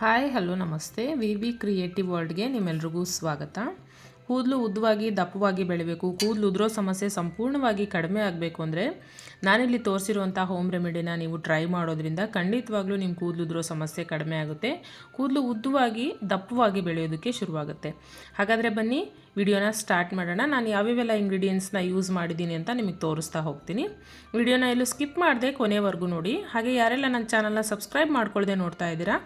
Hi, hello, ನಮಸ್ತೆ. V V creative ವರ್ಲ್ಡ್ಗೆ ನಿಮ್ಮೆಲ್ರಿಗೂ ಸ್ವಾಗತ. ಕೂದಲು ಉದ್ದವಾಗಿ, ದಪ್ಪವಾಗಿ ಬೆಳಿಬೇಕು. ಕೂದಲು ಉದುರೋ ಸಮಸ್ಯೆ ಸಂಪೂರ್ಣವಾಗಿ ಕಡಿಮೆ ಆಗಬೇಕು ಅಂದರೆ ನಾನಿಲ್ಲಿ ತೋರಿಸಿರುವಂಥ ಹೋಮ್ ರೆಮಿಡಿನ ನೀವು ಟ್ರೈ ಮಾಡೋದ್ರಿಂದ ಖಂಡಿತವಾಗ್ಲೂ ನಿಮ್ಮ ಕೂದಲು ಉದುರೋ ಸಮಸ್ಯೆ ಕಡಿಮೆ ಆಗುತ್ತೆ. ಕೂದಲು ಉದ್ದವಾಗಿ, ದಪ್ಪವಾಗಿ ಬೆಳೆಯೋದಕ್ಕೆ ಶುರುವಾಗುತ್ತೆ. ಹಾಗಾದರೆ ಬನ್ನಿ, ವಿಡಿಯೋನ ಸ್ಟಾರ್ಟ್ ಮಾಡೋಣ. ನಾನು ಯಾವ್ಯಾವೆಲ್ಲ ಇಂಗ್ರೀಡಿಯೆಂಟ್ಸ್ನ ಯೂಸ್ ಮಾಡಿದ್ದೀನಿ ಅಂತ ನಿಮಗೆ ತೋರಿಸ್ತಾ ಹೋಗ್ತೀನಿ. ವಿಡಿಯೋನ ಎಲ್ಲೂ ಸ್ಕಿಪ್ ಮಾಡದೆ ಕೊನೆವರೆಗೂ ನೋಡಿ. ಹಾಗೆ ಯಾರೆಲ್ಲ ನನ್ನ ಚಾನಲ್ನ ಸಬ್ಸ್ಕ್ರೈಬ್ ಮಾಡ್ಕೊಳ್ಳದೆ ನೋಡ್ತಾ ಇದ್ದೀರಾ,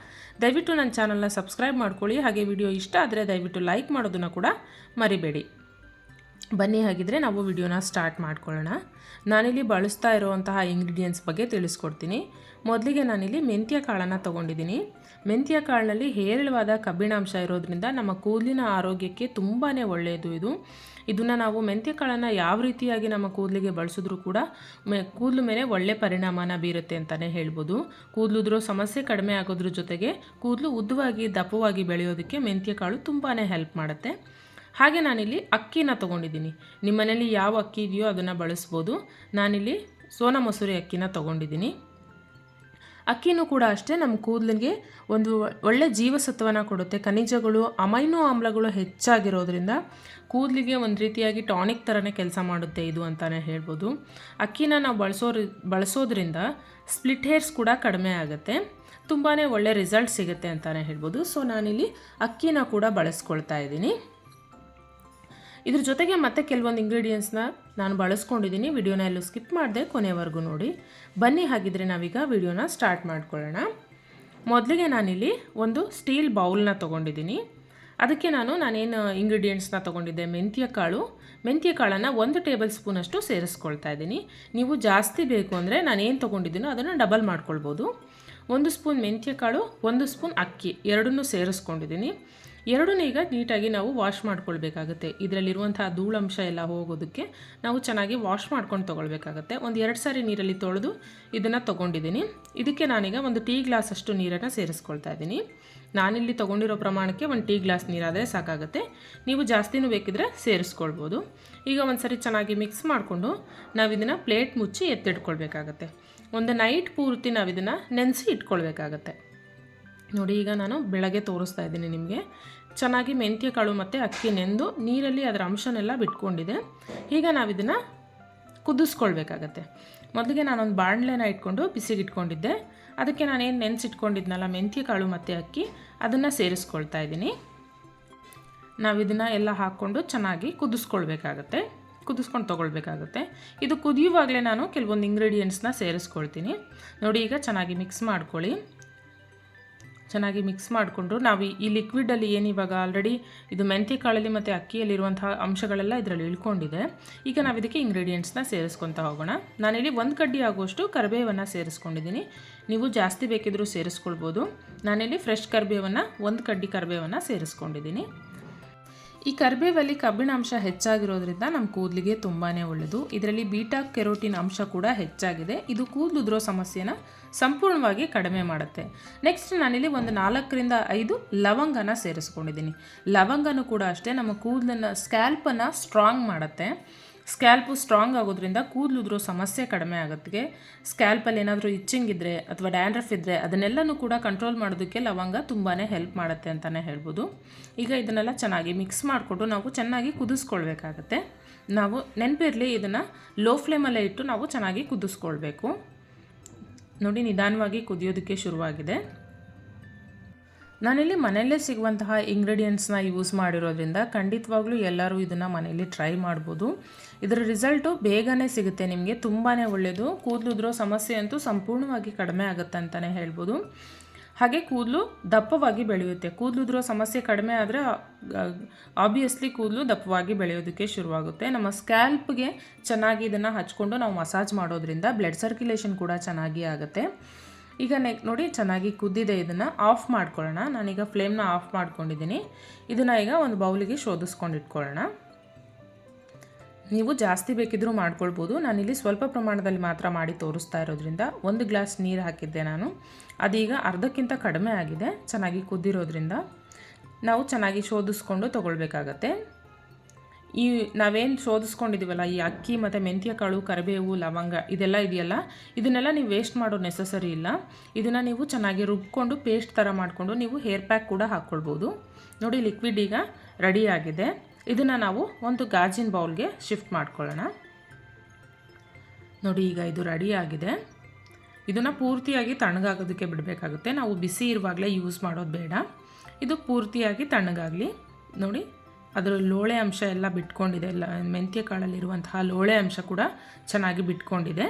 ದಯವಿಟ್ಟು ನನ್ನ ಚಾನಲ್ನ ಸಬ್ಸ್ಕ್ರೈಬ್ ಮಾಡ್ಕೊಳ್ಳಿ. ಹಾಗೆ ವಿಡಿಯೋ ಇಷ್ಟ ಆದರೆ ದಯವಿಟ್ಟು ಲೈಕ್ ಮಾಡೋದನ್ನು ಕೂಡ ಮರಿಬೇಡಿ. ಬನ್ನಿ ಹಾಗಿದ್ರೆ ನಾವು ವಿಡಿಯೋನ ಸ್ಟಾರ್ಟ್ ಮಾಡ್ಕೊಳ್ಳೋಣ. ನಾನಿಲ್ಲಿ ಬಳಸ್ತಾ ಇರುವಂತಹ ಇಂಗ್ರೀಡಿಯೆಂಟ್ಸ್ ಬಗ್ಗೆ ತಿಳಿಸ್ಕೊಡ್ತೀನಿ. ಮೊದಲಿಗೆ ನಾನಿಲ್ಲಿ ಮೆಂತ್ಯ ಕಾಳನ್ನು ತೊಗೊಂಡಿದ್ದೀನಿ. ಮೆಂತ್ಯ ಕಾಳಿನಲ್ಲಿ ಹೇರಳವಾದ ಕಬ್ಬಿಣಾಂಶ ಇರೋದ್ರಿಂದ ನಮ್ಮ ಕೂದಲಿನ ಆರೋಗ್ಯಕ್ಕೆ ತುಂಬಾ ಒಳ್ಳೆಯದು ಇದು. ಇದನ್ನು ನಾವು ಮೆಂತ್ಯ ಕಾಳನ್ನು ಯಾವ ರೀತಿಯಾಗಿ ನಮ್ಮ ಕೂದಲಿಗೆ ಬಳಸಿದ್ರೂ ಕೂಡ ಮೆ, ಕೂದಲು ಮೇಲೆ ಒಳ್ಳೆ ಪರಿಣಾಮನ ಬೀರುತ್ತೆ ಅಂತಲೇ ಹೇಳ್ಬೋದು. ಕೂದಲುದ್ರೋ ಸಮಸ್ಯೆ ಕಡಿಮೆ ಆಗೋದ್ರ ಜೊತೆಗೆ ಕೂದಲು ಉದ್ದವಾಗಿ ದಪ್ಪವಾಗಿ ಬೆಳೆಯೋದಕ್ಕೆ ಮೆಂತ್ಯ ಕಾಳು ತುಂಬಾ ಹೆಲ್ಪ್ ಮಾಡುತ್ತೆ. ಹಾಗೆ ನಾನಿಲ್ಲಿ ಅಕ್ಕಿನ ತೊಗೊಂಡಿದ್ದೀನಿ. ನಿಮ್ಮ ಮನೇಲಿ ಯಾವ ಅಕ್ಕಿ ಇದೆಯೋ ಅದನ್ನು ಬಳಸ್ಬೋದು. ನಾನಿಲ್ಲಿ ಸೋನಾ ಮಸೂರಿ ಅಕ್ಕಿನ ತೊಗೊಂಡಿದ್ದೀನಿ. ಅಕ್ಕಿನೂ ಕೂಡ ಅಷ್ಟೇ ನಮ್ಮ ಕೂದಲಿಗೆ ಒಂದು ಒಳ್ಳೆ ಜೀವಸತ್ವನ ಕೊಡುತ್ತೆ. ಖನಿಜಗಳು, ಅಮೈನೋ ಆಮ್ಲಗಳು ಹೆಚ್ಚಾಗಿರೋದ್ರಿಂದ ಕೂದಲಿಗೆ ಒಂದು ರೀತಿಯಾಗಿ ಟಾನಿಕ್ ಥರನೇ ಕೆಲಸ ಮಾಡುತ್ತೆ ಇದು ಅಂತಲೇ ಹೇಳ್ಬೋದು. ಅಕ್ಕಿನ ನಾವು ಬಳಸೋ ಬಳಸೋದ್ರಿಂದ ಸ್ಪ್ಲಿಟ್ ಹೇರ್ಸ್ ಕೂಡ ಕಡಿಮೆ ಆಗುತ್ತೆ. ತುಂಬಾ ಒಳ್ಳೆ ರಿಸಲ್ಟ್ ಸಿಗುತ್ತೆ ಅಂತಲೇ ಹೇಳ್ಬೋದು. ಸೊ ನಾನಿಲ್ಲಿ ಅಕ್ಕಿನ ಕೂಡ ಬಳಸ್ಕೊಳ್ತಾ ಇದ್ದೀನಿ. ಇದ್ರ ಜೊತೆಗೆ ಮತ್ತೆ ಕೆಲವೊಂದು ಇಂಗ್ರೀಡಿಯೆಂಟ್ಸ್ನ ನಾನು ಬಳಸ್ಕೊಂಡಿದ್ದೀನಿ ವಿಡಿಯೋನ ಎಲ್ಲೂ ಸ್ಕಿಪ್ ಮಾಡಿದೆ ಕೊನೆವರೆಗೂ ನೋಡಿ. ಬನ್ನಿ ಹಾಗಿದ್ರೆ ನಾವೀಗ ವಿಡಿಯೋನ ಸ್ಟಾರ್ಟ್ ಮಾಡ್ಕೊಳ್ಳೋಣ. ಮೊದಲಿಗೆ ನಾನಿಲ್ಲಿ ಒಂದು ಸ್ಟೀಲ್ ಬೌಲ್ನ ತೊಗೊಂಡಿದ್ದೀನಿ ಅದಕ್ಕೆ ನಾನು ನಾನೇನು ಇಂಗ್ರೀಡಿಯೆಂಟ್ಸ್ನ ತೊಗೊಂಡಿದ್ದೆ? ಮೆಂತ್ಯ ಕಾಳು. ಮೆಂತ್ಯ ಕಾಳನ್ನು ಒಂದು ಟೇಬಲ್ ಸ್ಪೂನಷ್ಟು ಸೇರಿಸ್ಕೊಳ್ತಾ ಇದ್ದೀನಿ. ನೀವು ಜಾಸ್ತಿ ಬೇಕು ಅಂದರೆ ನಾನು ಏನು ತೊಗೊಂಡಿದ್ದೀನೋ ಅದನ್ನು ಡಬಲ್ ಮಾಡ್ಕೊಳ್ಬೋದು. ಒಂದು ಸ್ಪೂನ್ ಮೆಂತ್ಯ ಕಾಳು, ಒಂದು ಸ್ಪೂನ್ ಅಕ್ಕಿ ಎರಡನ್ನೂ ಸೇರಿಸ್ಕೊಂಡಿದ್ದೀನಿ ಎರಡನ್ನೂ ಈಗ ನೀಟಾಗಿ ನಾವು ವಾಶ್ ಮಾಡ್ಕೊಳ್ಬೇಕಾಗುತ್ತೆ. ಇದರಲ್ಲಿರುವಂತಹ ಧೂಳಂಶ ಎಲ್ಲ ಹೋಗೋದಕ್ಕೆ ನಾವು ಚೆನ್ನಾಗಿ ವಾಶ್ ಮಾಡ್ಕೊಂಡು ತೊಗೊಳ್ಬೇಕಾಗತ್ತೆ. ಒಂದು ಎರಡು ಸಾರಿ ನೀರಲ್ಲಿ ತೊಳೆದು ಇದನ್ನು ತೊಗೊಂಡಿದ್ದೀನಿ. ಇದಕ್ಕೆ ನಾನೀಗ ಒಂದು ಟೀ ಗ್ಲಾಸ್ ಅಷ್ಟು ನೀರನ್ನು ಸೇರಿಸ್ಕೊಳ್ತಾ ಇದ್ದೀನಿ. ನಾನಿಲ್ಲಿ ತೊಗೊಂಡಿರೋ ಪ್ರಮಾಣಕ್ಕೆ ಒಂದು ಟೀ ಗ್ಲಾಸ್ ನೀರಾದರೆ ಸಾಕಾಗುತ್ತೆ. ನೀವು ಜಾಸ್ತಿನೂ ಬೇಕಿದ್ರೆ ಸೇರಿಸ್ಕೊಳ್ಬೋದು. ಈಗ ಒಂದು ಚೆನ್ನಾಗಿ ಮಿಕ್ಸ್ ಮಾಡಿಕೊಂಡು ನಾವು ಇದನ್ನು ಪ್ಲೇಟ್ ಮುಚ್ಚಿ ಎತ್ತಿಟ್ಕೊಳ್ಬೇಕಾಗತ್ತೆ. ಒಂದು ನೈಟ್ ಪೂರ್ತಿ ನಾವು ಇದನ್ನು ನೆನೆಸಿ ಇಟ್ಕೊಳ್ಬೇಕಾಗತ್ತೆ. ನೋಡಿ, ಈಗ ನಾನು ಬೆಳಗ್ಗೆ ತೋರಿಸ್ತಾ ಇದ್ದೀನಿ ನಿಮಗೆ. ಚೆನ್ನಾಗಿ ಮೆಂತ್ಯ ಕಾಳು ಮತ್ತು ಅಕ್ಕಿ ನೆಂದು ನೀರಲ್ಲಿ ಅದರ ಅಂಶನೆಲ್ಲ ಬಿಟ್ಕೊಂಡಿದೆ. ಈಗ ನಾವು ಇದನ್ನು ಕುದಿಸ್ಕೊಳ್ಬೇಕಾಗತ್ತೆ. ಮೊದಲಿಗೆ ನಾನೊಂದು ಬಾಣಲೆನ ಇಟ್ಕೊಂಡು ಬಿಸಿಗಿಟ್ಕೊಂಡಿದ್ದೆ. ಅದಕ್ಕೆ ನಾನೇನು ನೆನೆಸಿಟ್ಕೊಂಡಿದ್ನಲ್ಲ, ಮೆಂತ್ಯ ಕಾಳು ಮತ್ತು ಅಕ್ಕಿ, ಅದನ್ನು ಸೇರಿಸ್ಕೊಳ್ತಾ ಇದ್ದೀನಿ. ನಾವು ಇದನ್ನು ಎಲ್ಲ ಹಾಕ್ಕೊಂಡು ಚೆನ್ನಾಗಿ ಕುದಿಸ್ಕೊಳ್ಬೇಕಾಗತ್ತೆ. ಕುದಿಸ್ಕೊಂಡು ತೊಗೊಳ್ಬೇಕಾಗುತ್ತೆ. ಇದು ಕುದಿಯುವಾಗಲೇ ನಾನು ಕೆಲವೊಂದು ಇಂಗ್ರೀಡಿಯೆಂಟ್ಸ್ನ ಸೇರಿಸ್ಕೊಳ್ತೀನಿ. ನೋಡಿ, ಈಗ ಚೆನ್ನಾಗಿ ಮಿಕ್ಸ್ ಮಾಡ್ಕೊಳ್ಳಿ. ಚೆನ್ನಾಗಿ ಮಿಕ್ಸ್ ಮಾಡಿಕೊಂಡು ನಾವು ಈ ಲಿಕ್ವಿಡಲ್ಲಿ ಏನು ಇವಾಗ ಆಲ್ರೆಡಿ ಇದು ಮೆಂತ್ಯ ಕಾಳಲ್ಲಿ ಮತ್ತು ಅಕ್ಕಿಯಲ್ಲಿರುವಂತಹ ಅಂಶಗಳೆಲ್ಲ ಇದರಲ್ಲಿ ಇಳ್ಕೊಂಡಿದೆ. ಈಗ ನಾವು ಇದಕ್ಕೆ ಇಂಗ್ರೀಡಿಯೆಂಟ್ಸ್ನ ಸೇರಿಸ್ಕೊತಾ ಹೋಗೋಣ. ನಾನಿಲ್ಲಿ ಒಂದು ಕಡ್ಡಿ ಆಗುವಷ್ಟು ಕರಿಬೇವನ್ನು ಸೇರಿಸ್ಕೊಂಡಿದ್ದೀನಿ. ನೀವು ಜಾಸ್ತಿ ಬೇಕಿದ್ದರೂ ಸೇರಿಸ್ಕೊಳ್ಬೋದು. ನಾನಿಲ್ಲಿ ಫ್ರೆಶ್ ಕರಿಬೇವನ್ನು, ಒಂದು ಕಡ್ಡಿ ಕರಿಬೇವನ್ನು ಸೇರಿಸ್ಕೊಂಡಿದ್ದೀನಿ. ಈ ಕರಿಬೇವಲ್ಲಿ ಕಬ್ಬಿಣಾಂಶ ಹೆಚ್ಚಾಗಿರೋದ್ರಿಂದ ನಮ್ಮ ಕೂದಲಿಗೆ ತುಂಬಾ ಒಳ್ಳೆಯದು ಇದರಲ್ಲಿ ಬೀಟಾ ಕೆರೋಟಿನ್ ಅಂಶ ಕೂಡ ಹೆಚ್ಚಾಗಿದೆ. ಇದು ಕೂದಲು ಕೂದಲುದ್ರೋ ಸಮಸ್ಯೆನ ಸಂಪೂರ್ಣವಾಗಿ ಕಡಿಮೆ ಮಾಡುತ್ತೆ. ನೆಕ್ಸ್ಟ್ ನಾನಿಲ್ಲಿ ಒಂದು ನಾಲ್ಕರಿಂದ ಐದು ಲವಂಗನ ಸೇರಿಸ್ಕೊಂಡಿದ್ದೀನಿ. ಲವಂಗನೂ ಕೂಡ ಅಷ್ಟೇ ನಮ್ಮ ಕೂದಲನ್ನು ಸ್ಕ್ಯಾಲ್ಪನ್ನು ಸ್ಟ್ರಾಂಗ್ ಮಾಡುತ್ತೆ. ಸ್ಕ್ಯಾಲ್ಪು ಸ್ಟ್ರಾಂಗ್ ಆಗೋದ್ರಿಂದ ಕೂದಲುದ್ರೂ ಸಮಸ್ಯೆ ಕಡಿಮೆ ಆಗುತ್ತೆ ಸ್ಕ್ಯಾಲ್ಪಲ್ಲಿ ಏನಾದರೂ ಇಚ್ಚಿಂಗ್ ಇದ್ದರೆ ಅಥವಾ ಡ್ಯಾಂಡ್ರಫ್ ಇದ್ದರೆ ಅದನ್ನೆಲ್ಲನೂ ಕೂಡ ಕಂಟ್ರೋಲ್ ಮಾಡೋದಕ್ಕೆ ಲವಂಗ ತುಂಬಾ ಹೆಲ್ಪ್ ಮಾಡುತ್ತೆ ಅಂತಲೇ ಹೇಳ್ಬೋದು. ಈಗ ಇದನ್ನೆಲ್ಲ ಚೆನ್ನಾಗಿ ಮಿಕ್ಸ್ ಮಾಡಿಕೊಂಡು ನಾವು ಚೆನ್ನಾಗಿ ಕುದಿಸ್ಕೊಳ್ಬೇಕಾಗತ್ತೆ. ನಾವು ನೆನಪಿರಲಿ ಇದನ್ನು ಲೋ ಫ್ಲೇಮಲ್ಲೇ ಇಟ್ಟು ನಾವು ಚೆನ್ನಾಗಿ ಕುದಿಸ್ಕೊಳ್ಬೇಕು. ನೋಡಿ, ನಿಧಾನವಾಗಿ ಕುದಿಯೋದಕ್ಕೆ ಶುರುವಾಗಿದೆ. ನಾನಿಲ್ಲಿ ಮನೆಯಲ್ಲೇ ಸಿಗುವಂತಹ ಇಂಗ್ರೀಡಿಯೆಂಟ್ಸ್ನ ಯೂಸ್ ಮಾಡಿರೋದ್ರಿಂದ ಖಂಡಿತವಾಗ್ಲೂ ಎಲ್ಲರೂ ಇದನ್ನು ಮನೆಯಲ್ಲಿ ಟ್ರೈ ಮಾಡ್ಬೋದು. ಇದರ ರಿಸಲ್ಟು ಬೇಗನೆ ಸಿಗುತ್ತೆ ನಿಮಗೆ ತುಂಬಾ ಒಳ್ಳೆಯದು ಕೂದಲುದ್ರೋ ಸಮಸ್ಯೆ ಅಂತೂ ಸಂಪೂರ್ಣವಾಗಿ ಕಡಿಮೆ ಆಗುತ್ತೆ ಅಂತಲೇ ಹೇಳ್ಬೋದು. ಹಾಗೆ ಕೂದಲು ದಪ್ಪವಾಗಿ ಬೆಳೆಯುತ್ತೆ. ಕೂದಲುದ್ರೋ ಸಮಸ್ಯೆ ಕಡಿಮೆ ಆದರೆ ಆಬ್ವಿಯಸ್ಲಿ ಕೂದಲು ದಪ್ಪವಾಗಿ ಬೆಳೆಯೋದಕ್ಕೆ ಶುರುವಾಗುತ್ತೆ. ನಮ್ಮ ಸ್ಕ್ಯಾಲ್ಪ್ಗೆ ಚೆನ್ನಾಗಿ ಇದನ್ನು ಹಚ್ಕೊಂಡು ನಾವು ಮಸಾಜ್ ಮಾಡೋದ್ರಿಂದ ಬ್ಲಡ್ ಸರ್ಕ್ಯುಲೇಷನ್ ಕೂಡ ಚೆನ್ನಾಗಿ ಆಗುತ್ತೆ. ಈಗ ನೆಕ್ ನೋಡಿ ಚೆನ್ನಾಗಿ ಕುದ್ದಿದೆ ಇದನ್ನು. ಆಫ್ ಮಾಡ್ಕೊಳ್ಳೋಣ. ನಾನೀಗ ಫ್ಲೇಮ್ನ ಆಫ್ ಮಾಡ್ಕೊಂಡಿದ್ದೀನಿ. ಇದನ್ನು ಈಗ ಒಂದು ಬೌಲಿಗೆ ಶೋಧಿಸ್ಕೊಂಡು ಇಟ್ಕೊಳ್ಳೋಣ. ನೀವು ಜಾಸ್ತಿ ಬೇಕಿದ್ದರೂ ಮಾಡ್ಕೊಳ್ಬೋದು. ನಾನಿಲ್ಲಿ ಸ್ವಲ್ಪ ಪ್ರಮಾಣದಲ್ಲಿ ಮಾತ್ರ ಮಾಡಿ ತೋರಿಸ್ತಾ ಇರೋದ್ರಿಂದ ಒಂದು ಗ್ಲಾಸ್ ನೀರು ಹಾಕಿದ್ದೆ ನಾನು. ಅದೀಗ ಅರ್ಧಕ್ಕಿಂತ ಕಡಿಮೆ ಆಗಿದೆ. ಚೆನ್ನಾಗಿ ಕುದ್ದಿರೋದ್ರಿಂದ ನಾವು ಚೆನ್ನಾಗಿ ಶೋಧಿಸ್ಕೊಂಡು ತೊಗೊಳ್ಬೇಕಾಗತ್ತೆ. ಈ ನಾವೇನು ಶೋಧಿಸ್ಕೊಂಡಿದ್ದೀವಲ್ಲ ಈ ಅಕ್ಕಿ ಮತ್ತು ಮೆಂತ್ಯ, ಕಾಳು, ಕರಿಬೇವು, ಲವಂಗ ಇದೆಲ್ಲ ಇದೆಯಲ್ಲ, ಇದನ್ನೆಲ್ಲ ನೀವು ವೇಸ್ಟ್ ಮಾಡೋ ನೆಸಸರಿ ಇಲ್ಲ. ಇದನ್ನು ನೀವು ಚೆನ್ನಾಗಿ ರುಬ್ಕೊಂಡು ಪೇಸ್ಟ್ ಥರ ಮಾಡಿಕೊಂಡು ನೀವು ಹೇರ್ ಪ್ಯಾಕ್ ಕೂಡ ಹಾಕ್ಕೊಳ್ಬೋದು. ನೋಡಿ ಲಿಕ್ವಿಡ್ ಈಗ ರೆಡಿ ಆಗಿದೆ. ಇದನ್ನು ನಾವು ಒಂದು ಗಾಜಿನ ಬೌಲ್ಗೆ ಶಿಫ್ಟ್ ಮಾಡ್ಕೊಳ್ಳೋಣ. ನೋಡಿ, ಈಗ ಇದು ರೆಡಿ ಆಗಿದೆ. ಇದನ್ನು ಪೂರ್ತಿಯಾಗಿ ತಣ್ಣಗಾಗೋದಕ್ಕೆ ಬಿಡಬೇಕಾಗುತ್ತೆ. ನಾವು ಬಿಸಿ ಇರುವಾಗಲೇ ಯೂಸ್ ಮಾಡೋದು ಬೇಡ. ಇದು ಪೂರ್ತಿಯಾಗಿ ತಣ್ಣಗಾಗಲಿ. ನೋಡಿ ಅದರ ಲೋಳೆ ಅಂಶ ಎಲ್ಲ ಬಿಟ್ಕೊಂಡಿದೆ. ಎಲ್ಲ ಮೆಂತ್ಯ ಕಾಳಲ್ಲಿರುವಂತಹ ಲೋಳೆ ಅಂಶ ಕೂಡ ಚೆನ್ನಾಗಿ ಬಿಟ್ಕೊಂಡಿದೆ.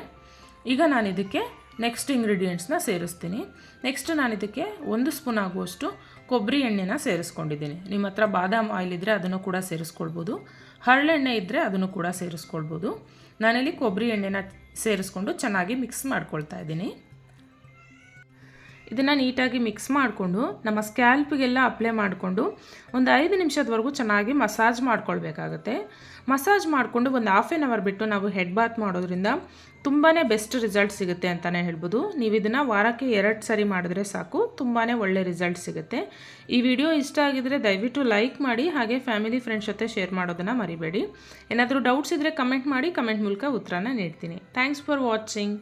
ಈಗ ನಾನು ಇದಕ್ಕೆ ನೆಕ್ಸ್ಟ್ ಇಂಗ್ರೀಡಿಯೆಂಟ್ಸ್ನ ಸೇರಿಸ್ತೀನಿ. ನೆಕ್ಸ್ಟ್ ನಾನು ಇದಕ್ಕೆ ಒಂದು ಸ್ಪೂನ್ ಆಗುವಷ್ಟು ಕೊಬ್ಬರಿ ಎಣ್ಣೆನ ಸೇರಿಸ್ಕೊಂಡಿದ್ದೀನಿ. ನಿಮ್ಮ ಹತ್ರ ಬಾದಾಮ್ ಆಯಿಲ್ ಇದ್ದರೆ ಅದನ್ನು ಕೂಡ ಸೇರಿಸ್ಕೊಳ್ಬೋದು. ಹರಳೆಣ್ಣೆ ಇದ್ದರೆ ಅದನ್ನು ಕೂಡ ಸೇರಿಸ್ಕೊಳ್ಬೋದು. ನಾನಿಲ್ಲಿ ಕೊಬ್ಬರಿ ಎಣ್ಣೆನ ಸೇರಿಸ್ಕೊಂಡು ಚೆನ್ನಾಗಿ ಮಿಕ್ಸ್ ಮಾಡ್ಕೊಳ್ತಾ ಇದ್ದೀನಿ. ಇದನ್ನು ನೀಟಾಗಿ ಮಿಕ್ಸ್ ಮಾಡಿಕೊಂಡು ನಮ್ಮ ಸ್ಕ್ಯಾಲ್ಪಿಗೆಲ್ಲ ಅಪ್ಲೈ ಮಾಡಿಕೊಂಡು ಒಂದು ಐದು ನಿಮಿಷದವರೆಗೂ ಚೆನ್ನಾಗಿ ಮಸಾಜ್ ಮಾಡ್ಕೊಳ್ಬೇಕಾಗತ್ತೆ. ಮಸಾಜ್ ಮಾಡಿಕೊಂಡು ಒಂದು ಹಾಫ್ ಆನ್ ಅವರ್ ಬಿಟ್ಟು ನಾವು ಹೆಡ್ ಬಾತ್ ಮಾಡೋದ್ರಿಂದ ತುಂಬಾ ಬೆಸ್ಟ್ ರಿಸಲ್ಟ್ ಸಿಗುತ್ತೆ ಅಂತಲೇ ಹೇಳ್ಬೋದು. ನೀವು ಇದನ್ನು ವಾರಕ್ಕೆ ಎರಡು ಸರಿ ಮಾಡಿದ್ರೆ ಸಾಕು ತುಂಬಾ ಒಳ್ಳೆ ರಿಸಲ್ಟ್ ಸಿಗುತ್ತೆ. ಈ ವಿಡಿಯೋ ಇಷ್ಟ ಆಗಿದರೆ ದಯವಿಟ್ಟು ಲೈಕ್ ಮಾಡಿ, ಹಾಗೆ ಫ್ಯಾಮಿಲಿ ಫ್ರೆಂಡ್ಸ್ ಜೊತೆ ಶೇರ್ ಮಾಡೋದನ್ನು ಮರಿಬೇಡಿ. ಏನಾದರೂ ಡೌಟ್ಸ್ ಇದ್ದರೆ ಕಮೆಂಟ್ ಮಾಡಿ ಕಮೆಂಟ್ ಮೂಲಕ ಉತ್ತರನ ನೀಡ್ತೀನಿ. Thanks for watching